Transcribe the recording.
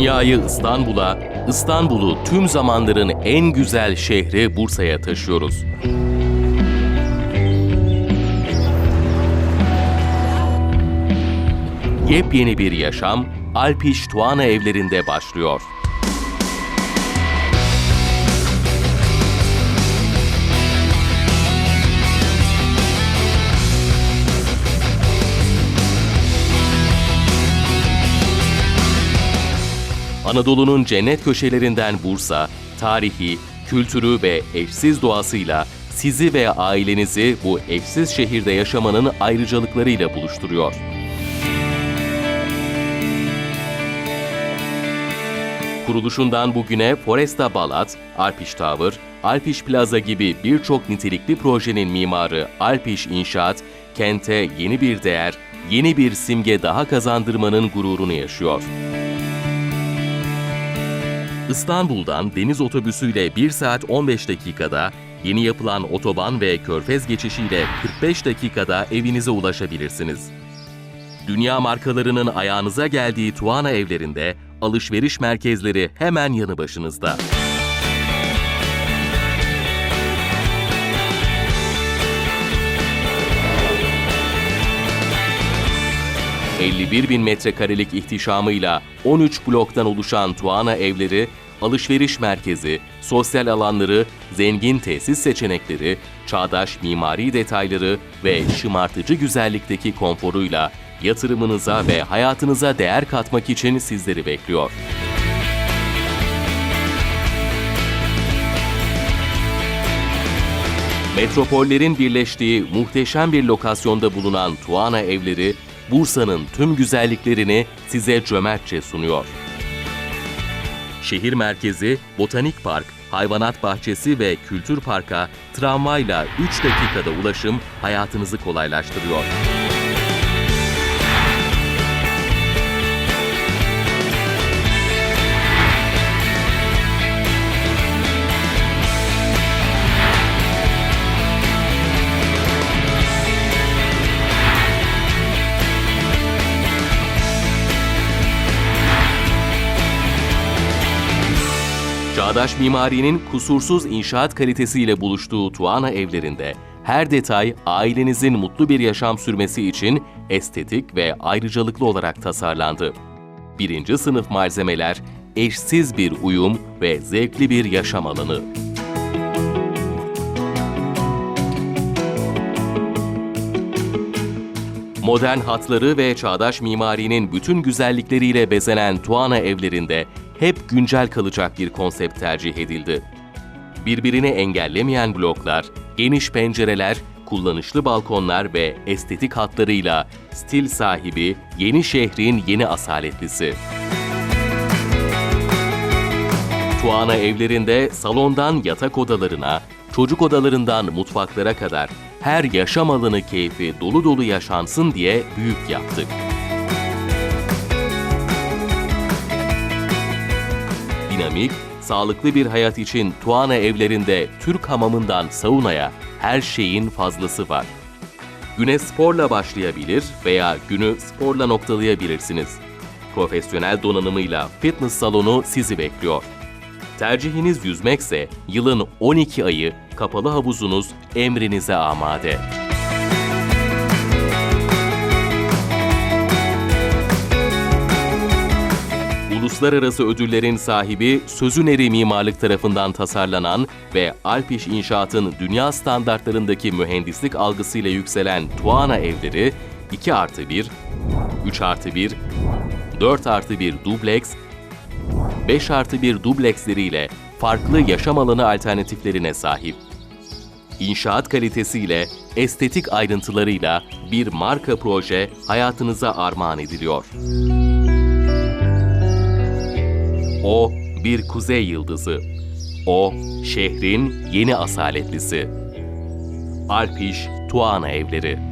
Dünyayı İstanbul'a, İstanbul'u tüm zamanların en güzel şehri Bursa'ya taşıyoruz. Yepyeni bir yaşam Alpiş Tuana evlerinde başlıyor. Anadolu'nun cennet köşelerinden Bursa, tarihi, kültürü ve eşsiz doğasıyla sizi ve ailenizi bu eşsiz şehirde yaşamanın ayrıcalıklarıyla buluşturuyor. Kuruluşundan bugüne Foresta Balat, Alpiş Tower, Alpiş Plaza gibi birçok nitelikli projenin mimarı Alpiş İnşaat, kente yeni bir değer, yeni bir simge daha kazandırmanın gururunu yaşıyor. İstanbul'dan deniz otobüsüyle 1 saat 15 dakikada, yeni yapılan otoban ve körfez geçişiyle 45 dakikada evinize ulaşabilirsiniz. Dünya markalarının ayağınıza geldiği Tuana evlerinde alışveriş merkezleri hemen yanı başınızda. ...51 bin metrekarelik ihtişamıyla 13 bloktan oluşan Tuana evleri, alışveriş merkezi, sosyal alanları, zengin tesis seçenekleri, çağdaş mimari detayları ve şımartıcı güzellikteki konforuyla yatırımınıza ve hayatınıza değer katmak için sizleri bekliyor. Metropollerin birleştiği muhteşem bir lokasyonda bulunan Tuana evleri, Bursa'nın tüm güzelliklerini size cömertçe sunuyor. Şehir merkezi, botanik park, hayvanat bahçesi ve kültür parka tramvayla 3 dakikada ulaşım hayatınızı kolaylaştırıyor. Çağdaş mimarinin kusursuz inşaat kalitesiyle buluştuğu Tuana evlerinde her detay ailenizin mutlu bir yaşam sürmesi için estetik ve ayrıcalıklı olarak tasarlandı. Birinci sınıf malzemeler, eşsiz bir uyum ve zevkli bir yaşam alanı. Modern hatları ve çağdaş mimarinin bütün güzellikleriyle bezenen Tuana evlerinde hep güncel kalacak bir konsept tercih edildi. Birbirini engellemeyen bloklar, geniş pencereler, kullanışlı balkonlar ve estetik hatlarıyla stil sahibi yeni şehrin yeni asaletlisi. Tuana evlerinde salondan yatak odalarına, çocuk odalarından mutfaklara kadar her yaşam alanı keyfi dolu dolu yaşansın diye büyük yaptık. Dinamik, sağlıklı bir hayat için Tuana evlerinde Türk hamamından saunaya her şeyin fazlası var. Güne sporla başlayabilir veya günü sporla noktalayabilirsiniz. Profesyonel donanımıyla fitness salonu sizi bekliyor. Tercihiniz yüzmekse yılın 12 ayı kapalı havuzunuz emrinize amade. Uluslararası ödüllerin sahibi Sözün Eri Mimarlık tarafından tasarlanan ve Alpiş İnşaat'ın dünya standartlarındaki mühendislik algısıyla yükselen Tuana evleri 2 artı 1, 3 artı 1, 4 artı 1 dubleks, 5 artı 1 dubleksleriyle farklı yaşam alanı alternatiflerine sahip. İnşaat kalitesiyle, estetik ayrıntılarıyla bir marka proje hayatınıza armağan ediliyor. O bir kuzey yıldızı. O şehrin yeni asaletlisi. Alpiş Tuana Evleri